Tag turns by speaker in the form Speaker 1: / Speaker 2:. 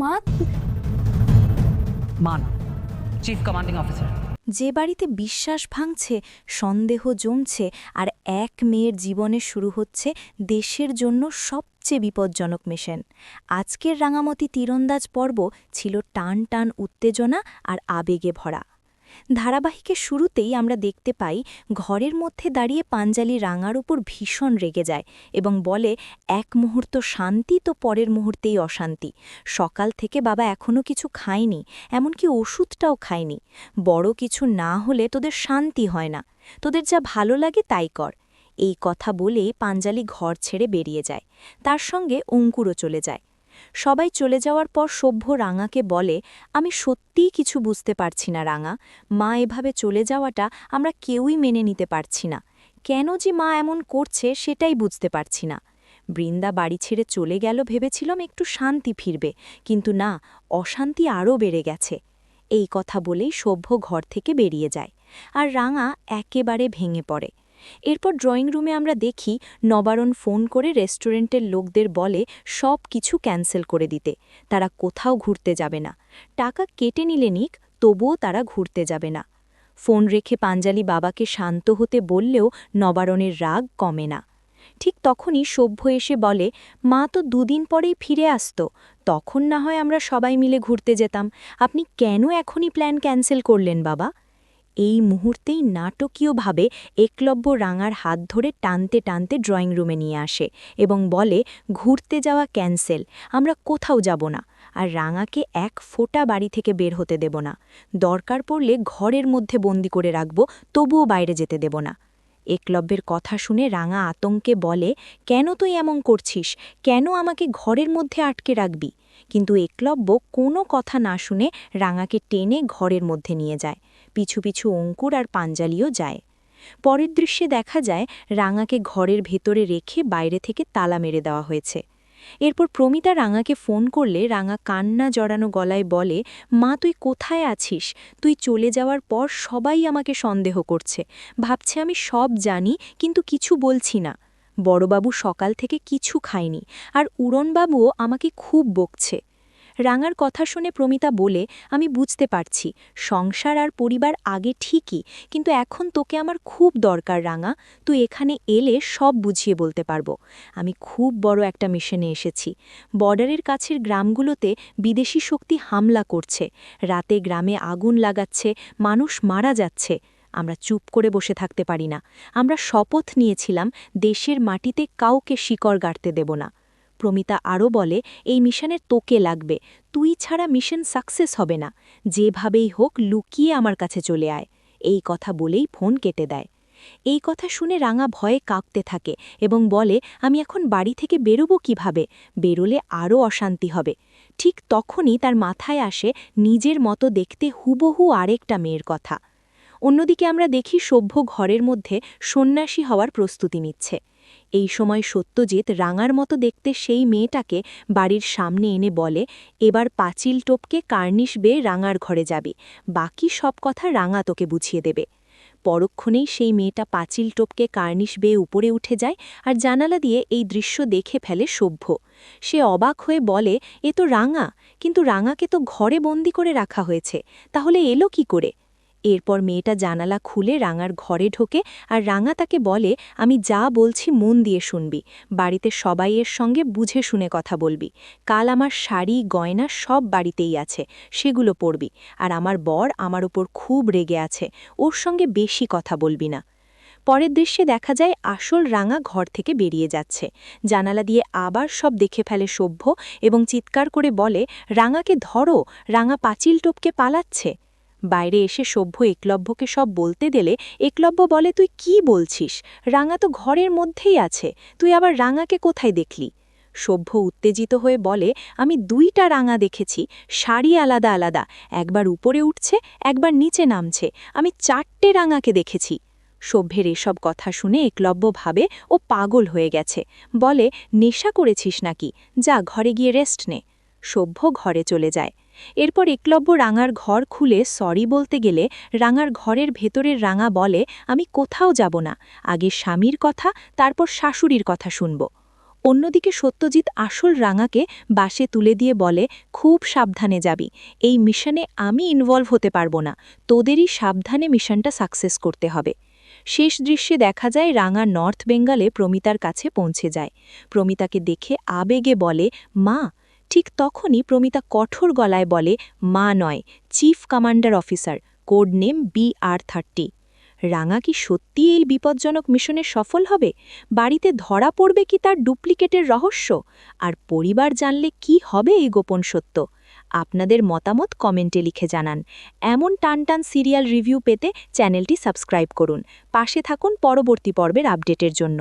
Speaker 1: মা
Speaker 2: মান chief commanding officer
Speaker 1: যে বাড়িতে বিশ্বাস ভাঙছে সন্দেহ জমছে আর এক মেয়ের জীবনে শুরু হচ্ছে দেশের জন্য সবচেয়ে বিপজ্জনক মিশন। আজকের রাঙামতি তীরন্দাজ পর্ব ছিল টান টান উত্তেজনা আর আবেগে ভরা। ধারাবাহিকের শুরুতেই আমরা দেখতে পাই ঘরের মধ্যে দাঁড়িয়ে পাঞ্জালি রাঙার উপর ভীষণ রেগে যায় এবং বলে, এক মুহূর্ত শান্তি তো পরের মুহূর্তেই অশান্তি। সকাল থেকে বাবা এখনও কিছু খায়নি, এমনকি ওষুধটাও খায়নি। বড় কিছু না হলে তোদের শান্তি হয় না। তোদের যা ভালো লাগে তাই কর এই কথা বলে পাঞ্জালি ঘর ছেড়ে বেরিয়ে যায়। তার সঙ্গে অঙ্কুরও চলে যায়। সবাই চলে যাওয়ার পর সভ্য রাঙাকে বলে, আমি সত্যিই কিছু বুঝতে পারছি না, রাঙা। মা এভাবে চলে যাওয়াটা আমরা কেউই মেনে নিতে পারছি না। কেন যে মা এমন করছে সেটাই বুঝতে পারছি না। বৃন্দা বাড়ি ছেড়ে চলে গেল ভেবেছিলাম একটু শান্তি ফিরবে, কিন্তু না, অশান্তি আরও বেড়ে গেছে। এই কথা বলেই সভ্য ঘর থেকে বেরিয়ে যায়। আর রাঙা একেবারে ভেঙে পড়ে। এরপর ড্রয়িং রুমে আমরা দেখি নবারণ ফোন করে রেস্টুরেন্টের লোকদের বলে সব কিছু ক্যান্সেল করে দিতে। তারা কোথাও ঘুরতে যাবে না। টাকা কেটে নিলে নিক, তবুও তারা ঘুরতে যাবে না। ফোন রেখে পাঞ্জালি বাবাকে শান্ত হতে বললেও নবারণের রাগ কমে না। ঠিক তখনই সভ্য এসে বলে, মা তো দুদিন পরেই ফিরে আসত। তখন না হয় আমরা সবাই মিলে ঘুরতে যেতাম। আপনি কেন এখনই প্ল্যান ক্যান্সেল করলেন বাবা? এই মুহূর্তেই নাটকীয়ভাবে একলব্য রাঙার হাত ধরে টানতে টানতে ড্রয়িং রুমে নিয়ে আসে এবং বলে, ঘুরতে যাওয়া ক্যান্সেল, আমরা কোথাও যাব না, আর রাঙাকে এক ফোঁটা বাড়ি থেকে বের হতে দেব না। দরকার পড়লে ঘরের মধ্যে বন্দি করে রাখব, তবুও বাইরে যেতে দেব না। একলব্যের কথা শুনে রাঙা আতঙ্কে বলে, কেন তুই এমন করছিস? কেন আমাকে ঘরের মধ্যে আটকে রাখবি? কিন্তু একলব্য কোনো কথা না শুনে রাঙাকে টেনে ঘরের মধ্যে নিয়ে যায়। পিছু পিছু অঙ্কুর আর পাঞ্জালিও যায়। পরের দৃশ্যে দেখা যায়, রাঙাকে ঘরের ভেতরে রেখে বাইরে থেকে তালা মেরে দেওয়া হয়েছে। এরপর প্রমিতা রাঙাকে ফোন করলে রাঙা কান্না জড়ানো গলায় বলে, মা, তুই কোথায় আছিস? তুই চলে যাওয়ার পর সবাই আমাকে সন্দেহ করছে। ভাবছে আমি সব জানি, কিন্তু কিছু বলছি না। বড়বাবু সকাল থেকে কিছু খায়নি, আর উড়নবাবুও আমাকে খুব বকছে। রাঙার কথা শুনে প্রমিতা বলে, আমি বুঝতে পারছি, সংসার আর পরিবার আগে ঠিকই, কিন্তু এখন তোকে আমার খুব দরকার রাঙা, তুই এখানে এলে সব বুঝিয়ে বলতে পারব। আমি খুব বড় একটা মিশনে এসেছি। বর্ডারের কাছের গ্রামগুলোতে বিদেশি শক্তি হামলা করছে। রাতে গ্রামে আগুন লাগাচ্ছে, মানুষ মারা যাচ্ছে। আমরা চুপ করে বসে থাকতে পারি না। আমরা শপথ নিয়েছিলাম, দেশের মাটিতে কাউকে শিকড় গাড়তে দেব না। প্রমিতা আরও বলে, এই মিশনের তোকে লাগবে। তুই ছাড়া মিশন সাকসেস হবে না। যেভাবেই হোক, লুকিয়ে আমার কাছে চলে আয়। এই কথা বলেই ফোন কেটে দেয়। এই কথা শুনে রাঙা ভয়ে কাঁপতে থাকে এবং বলে, আমি এখন বাড়ি থেকে বেরোবো কীভাবে? বেরোলে আরও অশান্তি হবে। ঠিক তখনই তার মাথায় আসে নিজের মতো দেখতে হুবহু আরেকটা মেয়ের কথা। অন্যদিকে আমরা দেখি সভ্য ঘরের মধ্যে সন্ন্যাসী হওয়ার প্রস্তুতি নিচ্ছে। এই সময় সত্যজিৎ রাঙার মতো দেখতে সেই মেয়েটাকে বাড়ির সামনে এনে বলে, এবার পাঁচিল টোপকে কার্নিশ বেয়ে রাঙার ঘরে যাবে, বাকি সব কথা রাঙা তোকে বুঝিয়ে দেবে। পরক্ষণেই সেই মেয়েটা পাঁচিল টোপকে কার্নিশ বেয়ে উপরে উঠে যায় আর জানালা দিয়ে এই দৃশ্য দেখে ফেলে সভ্য। সে অবাক হয়ে বলে, এ তো রাঙা, কিন্তু রাঙাকে তো ঘরে বন্দি করে রাখা হয়েছে, তাহলে এলো কি করে? এরপর মেয়েটা জানালা খুলে রাঙার ঘরে ঢোকে আর রাঙা তাকে বলে, আমি যা বলছি মন দিয়ে শুনবি। বাড়িতে সবাই এর সঙ্গে বুঝে শুনে কথা বলবি। কাল আমার শাড়ি, গয়না সব বাড়িতেই আছে। সেগুলো পড়বি আর আমার বর আমার উপর খুব রেগে আছে। ওর সঙ্গে বেশি কথা বলবি না পরের দৃশ্যে দেখা যায় আসল রাঙা ঘর থেকে বেরিয়ে যাচ্ছে। জানালা দিয়ে আবার সব দেখে ফেলে সভ্য এবং চিৎকার করে বলে, রাঙাকে ধরো। রাঙা পাঁচিল টোপকে পালাচ্ছে। বাইরে এসে সভ্য একলব্যকে সব বলতে দিলে একলব্য বলে, তুই কি বলছিস? রাঙা তো ঘরের মধ্যেই আছে। তুই আবার রাঙাকে কোথায় দেখলি? সভ্য উত্তেজিত হয়ে বলে, আমি দুইটা রাঙা দেখেছি। শাড়ি আলাদা আলাদা। একবার উপরে উঠছে, একবার নিচে নামছে। আমি চারটে রাঙাকে দেখেছি। সভ্যের এসব কথা শুনে একলব্য ভাবে, ও পাগল হয়ে গেছে। বলে, নেশা করেছিস নাকি? যা, ঘরে গিয়ে রেস্ট নে। সভ্য ঘরে চলে যায়। এরপর একলব্য রাঙার ঘর খুলে সরি বলতে গেলে রাঙার ঘরের ভেতরের রাঙা বলে, আমি কোথাও যাব না। আগে স্বামীর কথা, তারপর শাশুড়ির কথা শুনব। অন্যদিকে সত্যজিৎ আসল রাঙাকে বাসে তুলে দিয়ে বলে, খুব সাবধানে যাবি। এই মিশনে আমি ইনভলভ হতে পারব না। তোদেরই সাবধানে মিশনটা সাকসেস করতে হবে। শেষ দৃশ্যে দেখা যায় রাঙা নর্থ বেঙ্গলে প্রমিতার কাছে পৌঁছে যায়। প্রমিতাকে দেখে আবেগে বলে, মা ঠিক তখনই প্রমিতা কঠোর গলায় বলে, মা নয়, chief commander officer, code name B R thirty. রাঙা কি সত্যি এই বিপজ্জনক মিশনে সফল হবে? বাড়িতে ধরা পড়বে কি তার ডুপ্লিকেটের রহস্য? আর পরিবার জানলে কি হবে এই গোপন সত্য? আপনাদের মতামত কমেন্টে লিখে জানান। এমন টান টান সিরিয়াল রিভিউ পেতে চ্যানেলটি সাবস্ক্রাইব করুন। পাশে থাকুন পরবর্তী পর্বের আপডেটের জন্য।